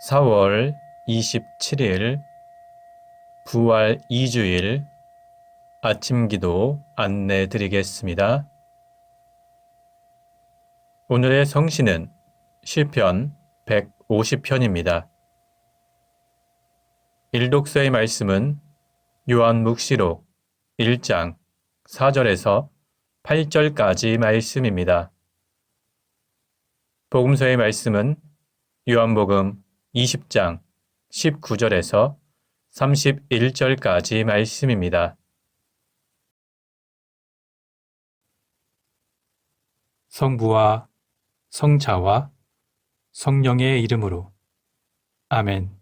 4월 27일 부활 2주일 아침 기도 안내 드리겠습니다. 오늘의 성시는 시편 150편입니다. 일독서의 말씀은 요한 묵시록 1장 4절에서 8절까지 말씀입니다. 복음서의 말씀은 요한복음 20장 19절에서 31절까지 말씀입니다. 성부와 성자와 성령의 이름으로 아멘.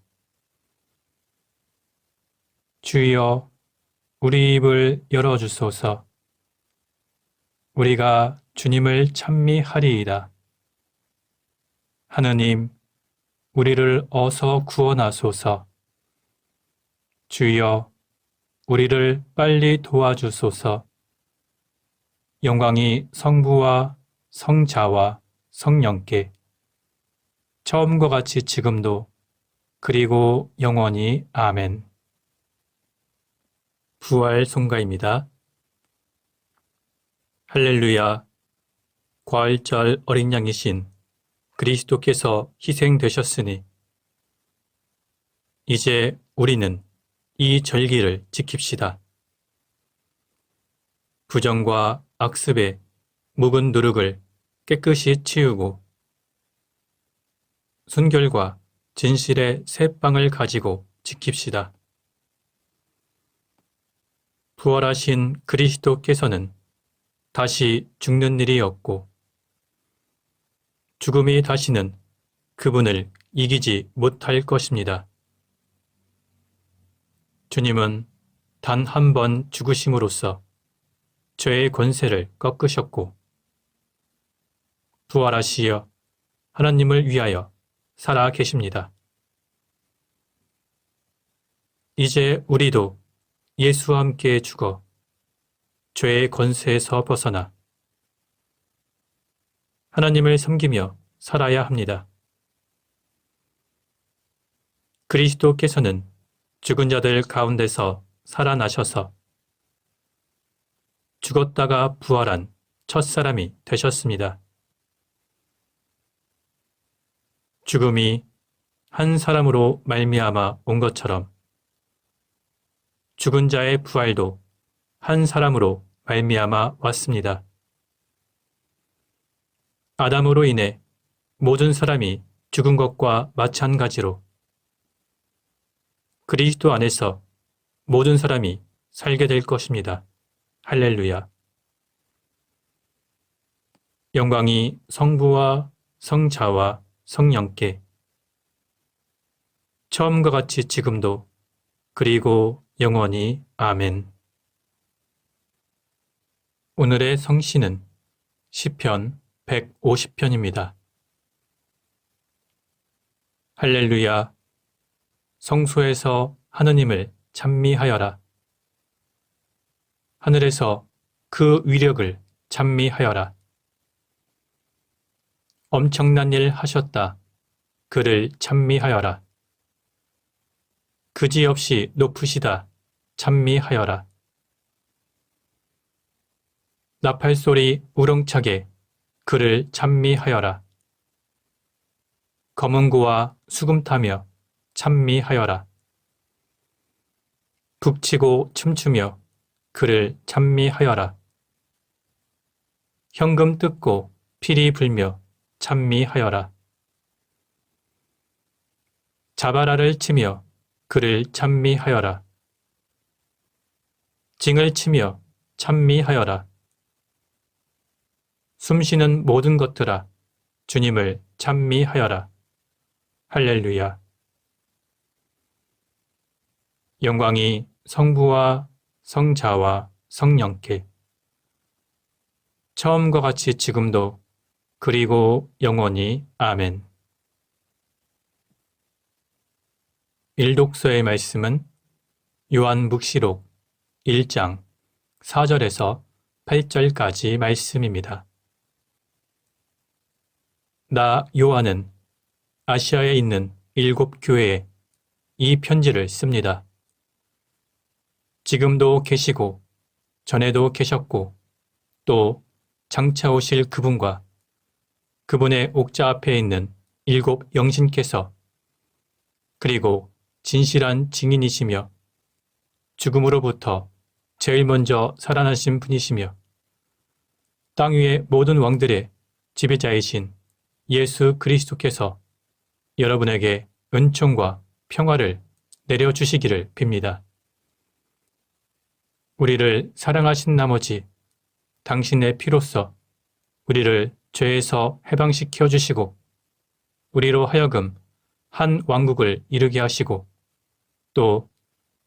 주여 우리 입을 열어 주소서. 우리가 주님을 찬미하리이다. 하느님 우리를 어서 구원하소서. 주여, 우리를 빨리 도와주소서. 영광이 성부와 성자와 성령께 처음과 같이 지금도 그리고 영원히 아멘. 부활 송가입니다. 할렐루야. 과일절 어린 양이신 그리스도께서 희생되셨으니 이제 우리는 이 절기를 지킵시다. 부정과 악습의 묵은 누룩을 깨끗이 치우고 순결과 진실의 새 빵을 가지고 지킵시다. 부활하신 그리스도께서는 다시 죽는 일이 없고 죽음이 다시는 그분을 이기지 못할 것입니다. 주님은 단 한 번 죽으심으로써 죄의 권세를 꺾으셨고 부활하시어 하나님을 위하여 살아 계십니다. 이제 우리도 예수와 함께 죽어 죄의 권세에서 벗어나 하나님을 섬기며 살아야 합니다. 그리스도께서는 죽은 자들 가운데서 살아나셔서 죽었다가 부활한 첫 사람이 되셨습니다. 죽음이 한 사람으로 말미암아 온 것처럼 죽은 자의 부활도 한 사람으로 말미암아 왔습니다. 아담으로 인해 모든 사람이 죽은 것과 마찬가지로 그리스도 안에서 모든 사람이 살게 될 것입니다. 할렐루야. 영광이 성부와 성자와 성령께 처음과 같이 지금도 그리고 영원히 아멘. 오늘의 성시는 시편 150편입니다. 할렐루야. 성소에서 하느님을 찬미하여라. 하늘에서 그 위력을 찬미하여라. 엄청난 일 하셨다. 그를 찬미하여라. 그지없이 높으시다. 찬미하여라. 나팔 소리 우렁차게 그를 찬미하여라. 검은고와 수금 타며 찬미하여라. 북치고 춤추며 그를 찬미하여라. 현금 뜯고 피리 불며 찬미하여라. 자바라를 치며 그를 찬미하여라. 징을 치며 찬미하여라. 숨쉬는 모든 것들아 주님을 찬미하여라. 할렐루야. 영광이 성부와 성자와 성령께 처음과 같이 지금도 그리고 영원히 아멘. 일독서의 말씀은 요한 묵시록 1장 4절에서 8절까지 말씀입니다. 나 요한은 아시아에 있는 일곱 교회에 이 편지를 씁니다. 지금도 계시고 전에도 계셨고 또 장차 오실 그분과 그분의 옥자 앞에 있는 일곱 영신께서 그리고 진실한 증인이시며 죽음으로부터 제일 먼저 살아나신 분이시며 땅 위의 모든 왕들의 지배자이신 예수 그리스도께서 여러분에게 은총과 평화를 내려주시기를 빕니다. 우리를 사랑하신 나머지 당신의 피로써 우리를 죄에서 해방시켜 주시고 우리로 하여금 한 왕국을 이루게 하시고 또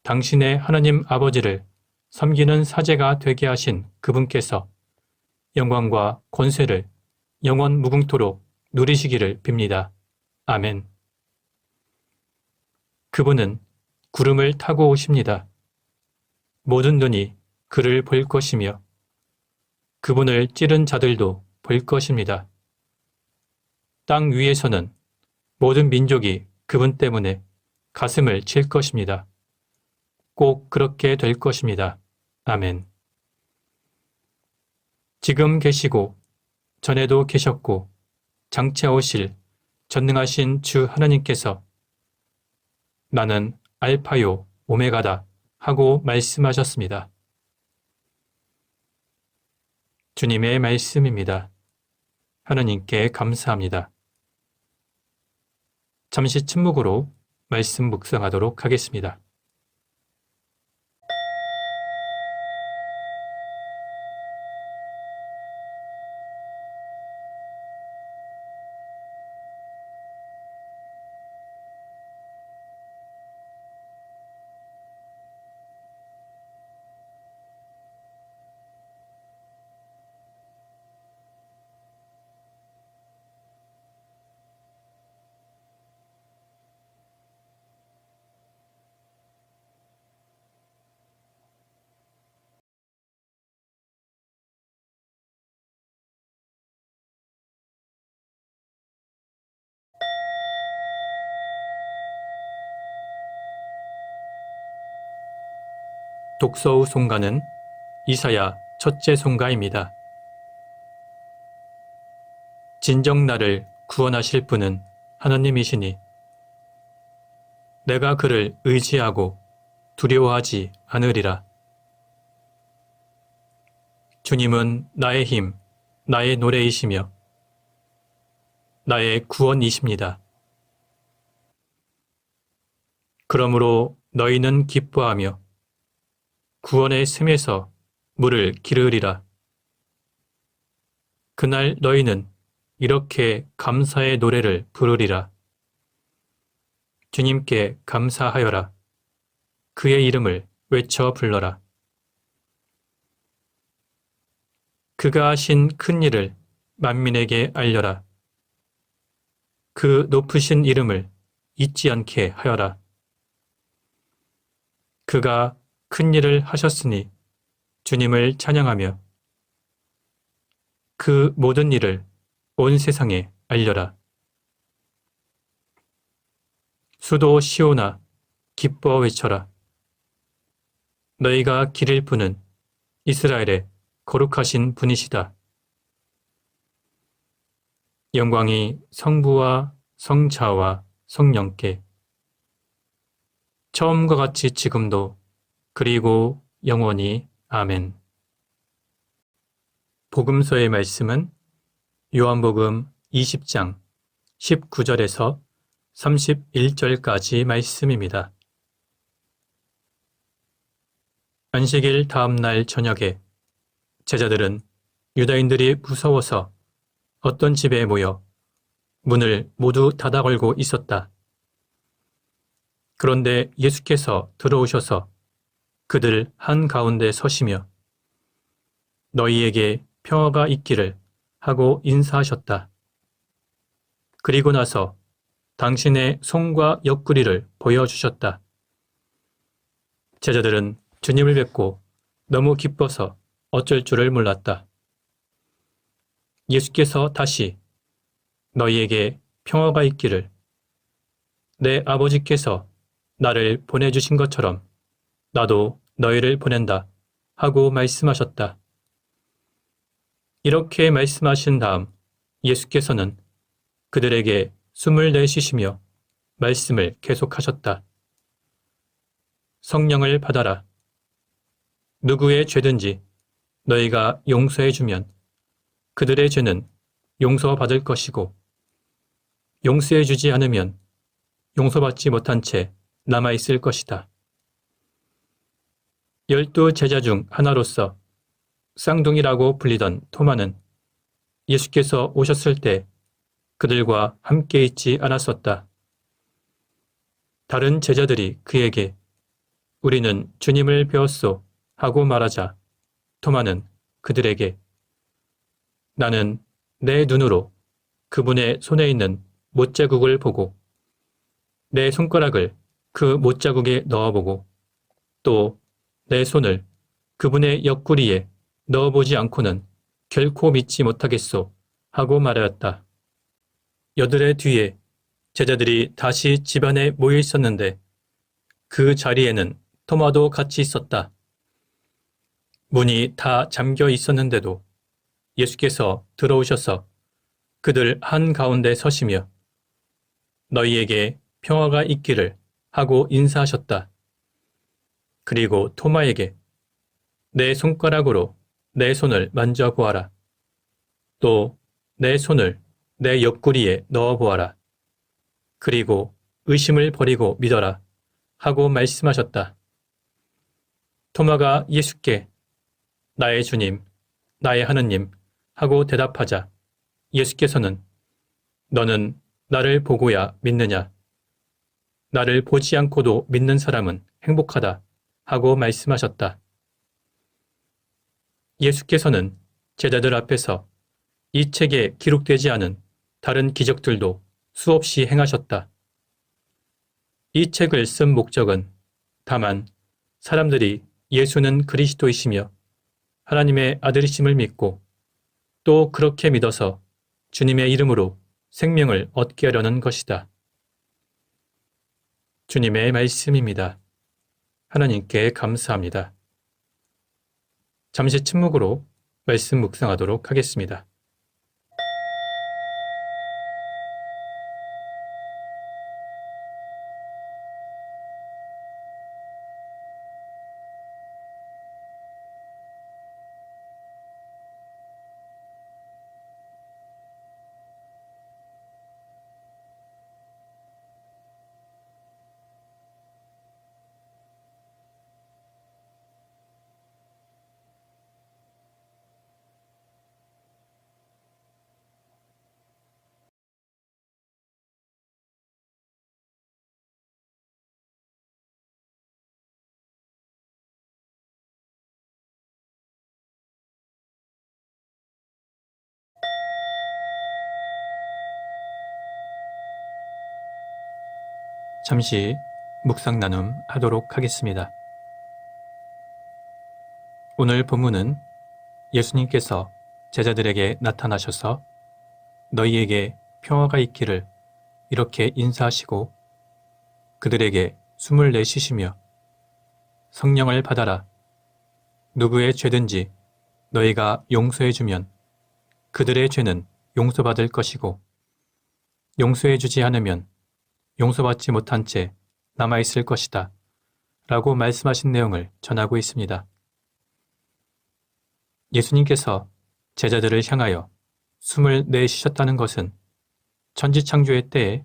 당신의 하나님 아버지를 섬기는 사제가 되게 하신 그분께서 영광과 권세를 영원 무궁토록 누리시기를 빕니다. 아멘. 그분은 구름을 타고 오십니다. 모든 눈이 그를 볼 것이며 그분을 찌른 자들도 볼 것입니다. 땅 위에서는 모든 민족이 그분 때문에 가슴을 칠 것입니다. 꼭 그렇게 될 것입니다. 아멘. 지금 계시고 전에도 계셨고 장차 오실 전능하신 주 하나님께서 나는 알파요 오메가다 하고 말씀하셨습니다. 주님의 말씀입니다. 하나님께 감사합니다. 잠시 침묵으로 말씀 묵상하도록 하겠습니다. 독서우 송가는 이사야 첫째 송가입니다. 진정 나를 구원하실 분은 하나님이시니 내가 그를 의지하고 두려워하지 않으리라. 주님은 나의 힘, 나의 노래이시며 나의 구원이십니다. 그러므로 너희는 기뻐하며 구원의 샘에서 물을 기르리라. 그날 너희는 이렇게 감사의 노래를 부르리라. 주님께 감사하여라. 그의 이름을 외쳐 불러라. 그가 하신 큰 일을 만민에게 알려라. 그 높으신 이름을 잊지 않게 하여라. 그가 큰 일을 하셨으니 주님을 찬양하며 그 모든 일을 온 세상에 알려라. 수도 시오나 기뻐 외쳐라. 너희가 기를 분은 이스라엘의 거룩하신 분이시다. 영광이 성부와 성자와 성령께 처음과 같이 지금도 그리고 영원히 아멘. 복음서의 말씀은 요한복음 20장 19절에서 31절까지 말씀입니다. 안식일 다음 날 저녁에 제자들은 유다인들이 무서워서 어떤 집에 모여 문을 모두 닫아 걸고 있었다. 그런데 예수께서 들어오셔서 그들 한가운데 서시며 너희에게 평화가 있기를 하고 인사하셨다. 그리고 나서 당신의 손과 옆구리를 보여주셨다. 제자들은 주님을 뵙고 너무 기뻐서 어쩔 줄을 몰랐다. 예수께서 다시 너희에게 평화가 있기를 내 아버지께서 나를 보내주신 것처럼 나도 너희를 보낸다 하고 말씀하셨다. 이렇게 말씀하신 다음 예수께서는 그들에게 숨을 내쉬시며 말씀을 계속하셨다. 성령을 받아라. 누구의 죄든지 너희가 용서해 주면 그들의 죄는 용서받을 것이고 용서해 주지 않으면 용서받지 못한 채 남아 있을 것이다. 열두 제자 중 하나로서 쌍둥이라고 불리던 토마는 예수께서 오셨을 때 그들과 함께 있지 않았었다. 다른 제자들이 그에게 우리는 주님을 배웠소 하고 말하자 토마는 그들에게 나는 내 눈으로 그분의 손에 있는 못자국을 보고 내 손가락을 그 못자국에 넣어보고 또 내 손을 그분의 옆구리에 넣어보지 않고는 결코 믿지 못하겠소 하고 말하였다. 여들의 뒤에 제자들이 다시 집안에 모여 있었는데 그 자리에는 토마도 같이 있었다. 문이 다 잠겨 있었는데도 예수께서 들어오셔서 그들 한가운데 서시며 너희에게 평화가 있기를 하고 인사하셨다. 그리고 토마에게 내 손가락으로 내 손을 만져보아라. 또 내 손을 내 옆구리에 넣어보아라. 그리고 의심을 버리고 믿어라. 하고 말씀하셨다. 토마가 예수께 나의 주님, 나의 하느님 하고 대답하자 예수께서는 너는 나를 보고야 믿느냐? 나를 보지 않고도 믿는 사람은 행복하다 하고 말씀하셨다. 예수께서는 제자들 앞에서 이 책에 기록되지 않은 다른 기적들도 수없이 행하셨다. 이 책을 쓴 목적은 다만 사람들이 예수는 그리스도이시며 하나님의 아들이심을 믿고 또 그렇게 믿어서 주님의 이름으로 생명을 얻게 하려는 것이다. 주님의 말씀입니다. 하나님께 감사합니다. 잠시 침묵으로 말씀 묵상하도록 하겠습니다. 잠시 묵상 나눔 하도록 하겠습니다. 오늘 본문은 예수님께서 제자들에게 나타나셔서 너희에게 평화가 있기를 이렇게 인사하시고 그들에게 숨을 내쉬시며 성령을 받아라. 누구의 죄든지 너희가 용서해주면 그들의 죄는 용서받을 것이고 용서해주지 않으면 용서받지 못한 채 남아있을 것이다. 라고 말씀하신 내용을 전하고 있습니다. 예수님께서 제자들을 향하여 숨을 내쉬셨다는 것은 천지창조의 때에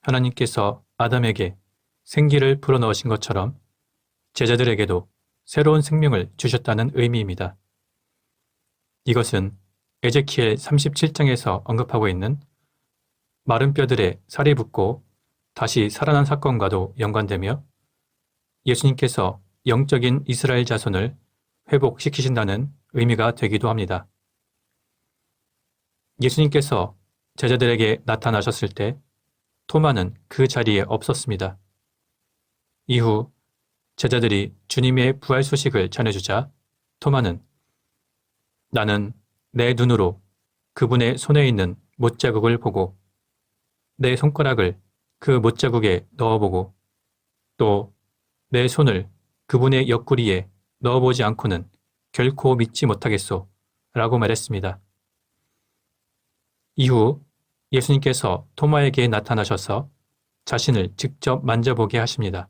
하나님께서 아담에게 생기를 불어넣으신 것처럼 제자들에게도 새로운 생명을 주셨다는 의미입니다. 이것은 에제키엘 37장에서 언급하고 있는 마른 뼈들에 살이 붙고 다시 살아난 사건과도 연관되며 예수님께서 영적인 이스라엘 자손을 회복시키신다는 의미가 되기도 합니다. 예수님께서 제자들에게 나타나셨을 때 토마는 그 자리에 없었습니다. 이후 제자들이 주님의 부활 소식을 전해주자 토마는 나는 내 눈으로 그분의 손에 있는 못자국을 보고 내 손가락을 그 못자국에 넣어보고 또 내 손을 그분의 옆구리에 넣어보지 않고는 결코 믿지 못하겠소 라고 말했습니다. 이후 예수님께서 토마에게 나타나셔서 자신을 직접 만져보게 하십니다.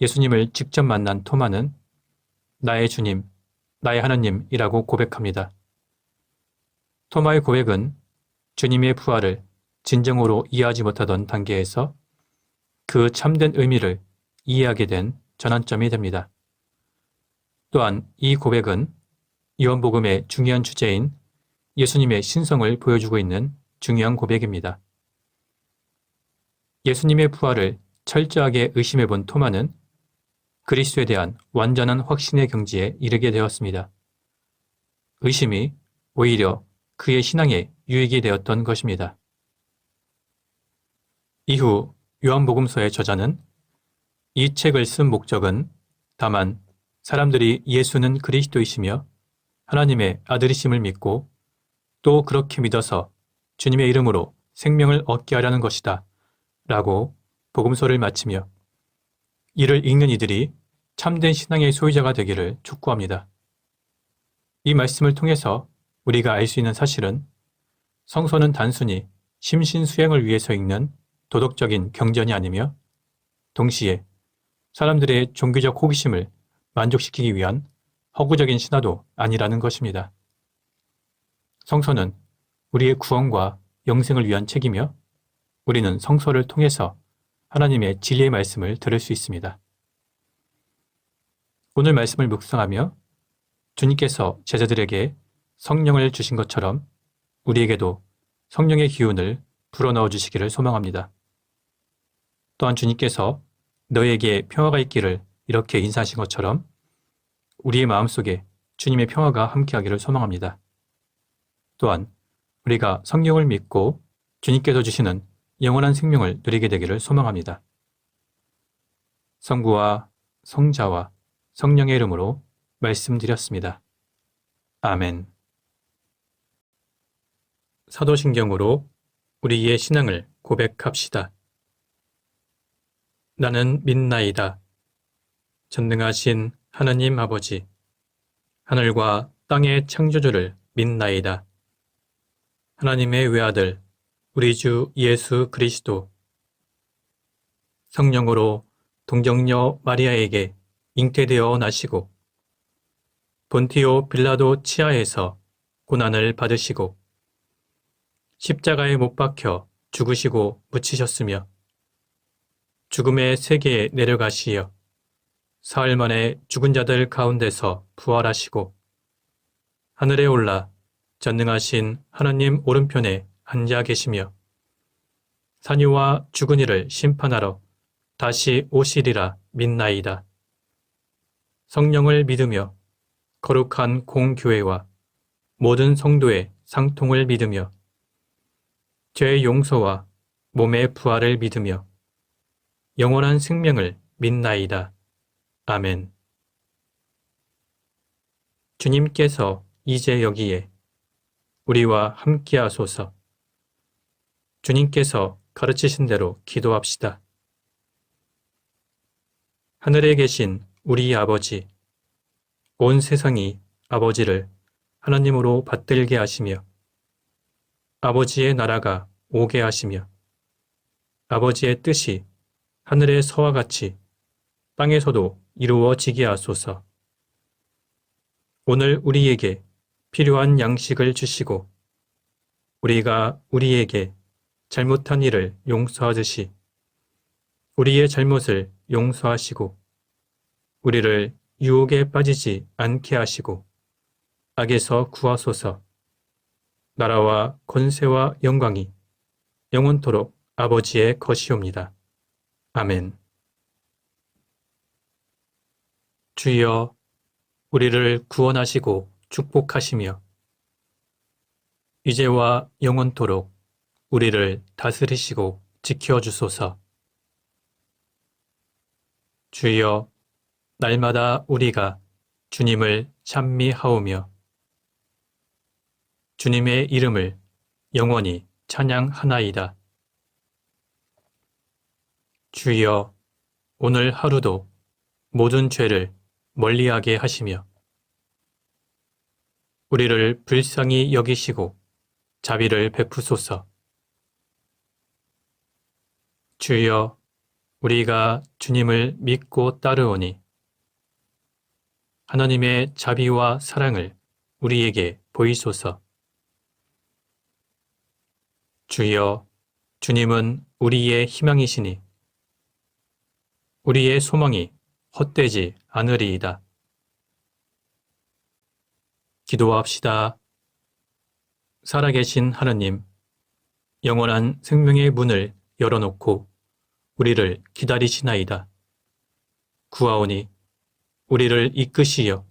예수님을 직접 만난 토마는 나의 주님, 나의 하나님이라고 고백합니다. 토마의 고백은 주님의 부활을 진정으로 이해하지 못하던 단계에서 그 참된 의미를 이해하게 된 전환점이 됩니다. 또한 이 고백은 요한복음의 중요한 주제인 예수님의 신성을 보여주고 있는 중요한 고백입니다. 예수님의 부활을 철저하게 의심해 본 토마는 그리스도에 대한 완전한 확신의 경지에 이르게 되었습니다. 의심이 오히려 그의 신앙에 유익이 되었던 것입니다. 이후 요한복음서의 저자는 이 책을 쓴 목적은 다만 사람들이 예수는 그리스도이시며 하나님의 아들이심을 믿고 또 그렇게 믿어서 주님의 이름으로 생명을 얻게 하려는 것이다. 라고 복음서를 마치며 이를 읽는 이들이 참된 신앙의 소유자가 되기를 촉구합니다. 이 말씀을 통해서 우리가 알 수 있는 사실은 성서는 단순히 심신수행을 위해서 읽는 도덕적인 경전이 아니며 동시에 사람들의 종교적 호기심을 만족시키기 위한 허구적인 신화도 아니라는 것입니다. 성서는 우리의 구원과 영생을 위한 책이며 우리는 성서를 통해서 하나님의 진리의 말씀을 들을 수 있습니다. 오늘 말씀을 묵상하며 주님께서 제자들에게 성령을 주신 것처럼 우리에게도 성령의 기운을 불어넣어 주시기를 소망합니다. 또한 주님께서 너에게 평화가 있기를 이렇게 인사하신 것처럼 우리의 마음속에 주님의 평화가 함께하기를 소망합니다. 또한 우리가 성령을 믿고 주님께서 주시는 영원한 생명을 누리게 되기를 소망합니다. 성부와 성자와 성령의 이름으로 말씀드렸습니다. 아멘. 사도신경으로 우리의 신앙을 고백합시다. 나는 믿나이다. 전능하신 하나님 아버지, 하늘과 땅의 창조주를 믿나이다. 하나님의 외아들, 우리 주 예수 그리스도, 성령으로 동정녀 마리아에게 잉태되어 나시고, 본티오 빌라도 치하에서 고난을 받으시고, 십자가에 못 박혀 죽으시고 묻히셨으며, 죽음의 세계에 내려가시어 사흘 만에 죽은 자들 가운데서 부활하시고 하늘에 올라 전능하신 하나님 오른편에 앉아 계시며 산이와 죽은 이를 심판하러 다시 오시리라 믿나이다. 성령을 믿으며 거룩한 공교회와 모든 성도의 상통을 믿으며 죄의 용서와 몸의 부활을 믿으며 영원한 생명을 믿나이다. 아멘. 주님께서 이제 여기에 우리와 함께 하소서. 주님께서 가르치신 대로 기도합시다. 하늘에 계신 우리 아버지, 온 세상이 아버지를 하나님으로 받들게 하시며, 아버지의 나라가 오게 하시며, 아버지의 뜻이 하늘에서와 같이 땅에서도 이루어지게 하소서. 오늘 우리에게 필요한 양식을 주시고 우리가 우리에게 잘못한 일을 용서하듯이 우리의 잘못을 용서하시고 우리를 유혹에 빠지지 않게 하시고 악에서 구하소서 나라와 권세와 영광이 영원토록 아버지의 것이옵니다. 아멘. 주여 우리를 구원하시고 축복하시며 이제와 영원토록 우리를 다스리시고 지켜주소서. 주여 날마다 우리가 주님을 찬미하오며 주님의 이름을 영원히 찬양하나이다. 주여, 오늘 하루도 모든 죄를 멀리하게 하시며 우리를 불쌍히 여기시고 자비를 베푸소서. 주여, 우리가 주님을 믿고 따르오니 하나님의 자비와 사랑을 우리에게 보이소서. 주여, 주님은 우리의 희망이시니 우리의 소망이 헛되지 않으리이다. 기도합시다. 살아계신 하느님, 영원한 생명의 문을 열어놓고 우리를 기다리시나이다. 구하오니 우리를 이끄시어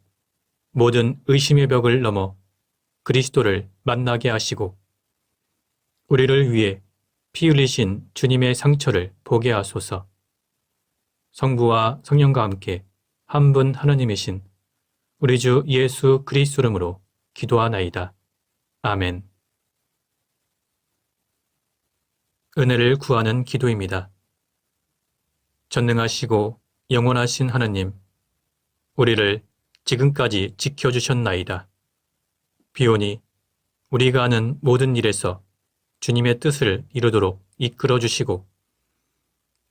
모든 의심의 벽을 넘어 그리스도를 만나게 하시고 우리를 위해 피 흘리신 주님의 상처를 보게 하소서. 성부와 성령과 함께 한 분 하나님이신 우리 주 예수 그리스도 이름으로 기도하나이다. 아멘. 은혜를 구하는 기도입니다. 전능하시고 영원하신 하나님, 우리를 지금까지 지켜주셨나이다. 비오니 우리가 하는 모든 일에서 주님의 뜻을 이루도록 이끌어 주시고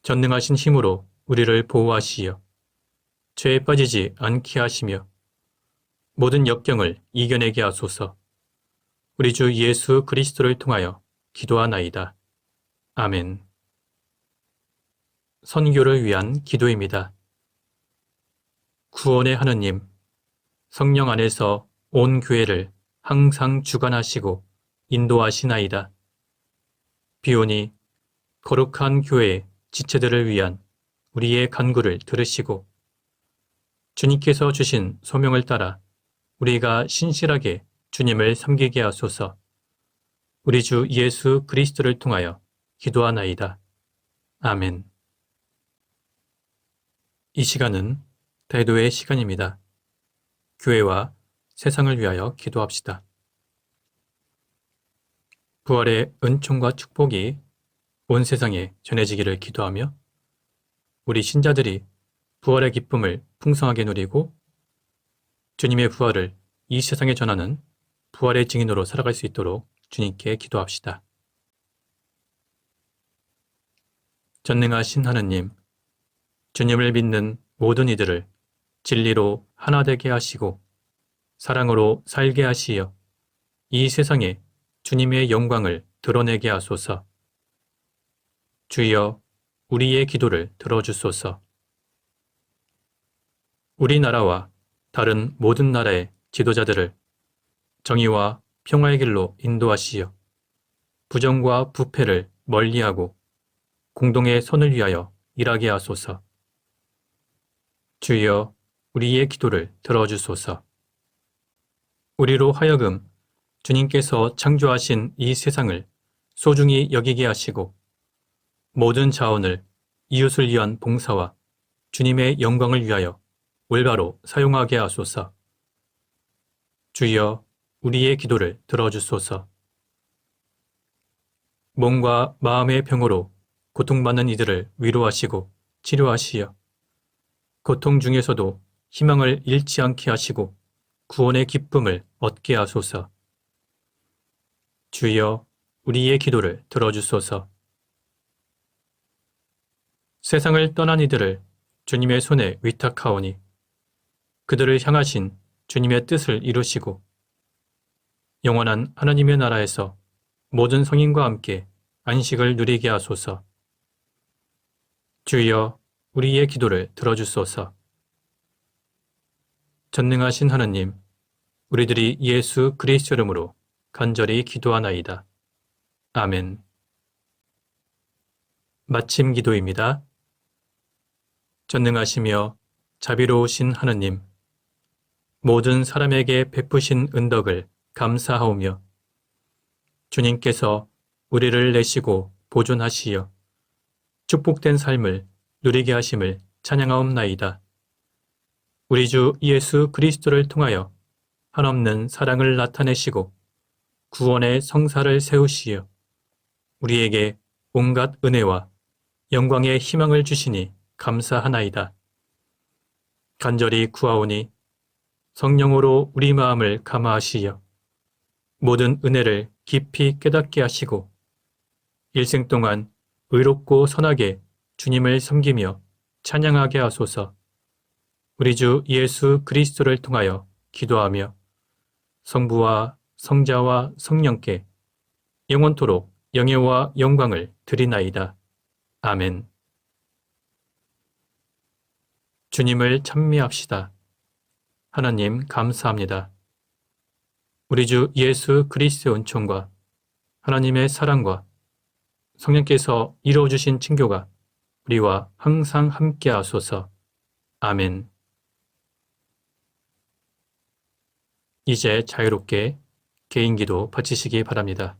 전능하신 힘으로 우리를 보호하시어 죄에 빠지지 않게 하시며 모든 역경을 이겨내게 하소서. 우리 주 예수 그리스도를 통하여 기도하나이다. 아멘. 선교를 위한 기도입니다. 구원의 하느님, 성령 안에서 온 교회를 항상 주관하시고 인도하시나이다. 비오니 거룩한 교회 지체들을 위한 우리의 간구를 들으시고 주님께서 주신 소명을 따라 우리가 신실하게 주님을 섬기게 하소서 우리 주 예수 그리스도를 통하여 기도하나이다. 아멘. 이 시간은 대도의 시간입니다. 교회와 세상을 위하여 기도합시다. 부활의 은총과 축복이 온 세상에 전해지기를 기도하며 우리 신자들이 부활의 기쁨을 풍성하게 누리고 주님의 부활을 이 세상에 전하는 부활의 증인으로 살아갈 수 있도록 주님께 기도합시다. 전능하신 하느님, 주님을 믿는 모든 이들을 진리로 하나 되게 하시고 사랑으로 살게 하시어 이 세상에 주님의 영광을 드러내게 하소서. 주여, 우리의 기도를 들어주소서. 우리나라와 다른 모든 나라의 지도자들을 정의와 평화의 길로 인도하시어 부정과 부패를 멀리하고 공동의 선을 위하여 일하게 하소서. 주여, 우리의 기도를 들어주소서. 우리로 하여금 주님께서 창조하신 이 세상을 소중히 여기게 하시고 모든 자원을 이웃을 위한 봉사와 주님의 영광을 위하여 올바로 사용하게 하소서. 주여, 우리의 기도를 들어주소서. 몸과 마음의 병으로 고통받는 이들을 위로하시고 치료하시어 고통 중에서도 희망을 잃지 않게 하시고 구원의 기쁨을 얻게 하소서. 주여, 우리의 기도를 들어주소서. 세상을 떠난 이들을 주님의 손에 위탁하오니 그들을 향하신 주님의 뜻을 이루시고 영원한 하나님의 나라에서 모든 성인과 함께 안식을 누리게 하소서. 주여, 우리의 기도를 들어주소서. 전능하신 하나님, 우리들이 예수 그리스도 이름으로 간절히 기도하나이다. 아멘. 마침 기도입니다. 전능하시며 자비로우신 하느님, 모든 사람에게 베푸신 은덕을 감사하오며 주님께서 우리를 내시고 보존하시어 축복된 삶을 누리게 하심을 찬양하옵나이다. 우리 주 예수 그리스도를 통하여 한없는 사랑을 나타내시고 구원의 성사를 세우시어 우리에게 온갖 은혜와 영광의 희망을 주시니 감사하나이다. 간절히 구하오니 성령으로 우리 마음을 감화하시어 모든 은혜를 깊이 깨닫게 하시고 일생 동안 의롭고 선하게 주님을 섬기며 찬양하게 하소서 우리 주 예수 그리스도를 통하여 기도하며 성부와 성자와 성령께 영원토록 영예와 영광을 드리나이다. 아멘. 주님을 찬미합시다. 하나님 감사합니다. 우리 주 예수 그리스도의 은총과 하나님의 사랑과 성령께서 이루어주신 친교가 우리와 항상 함께 하소서. 아멘. 이제 자유롭게 개인 기도 바치시기 바랍니다.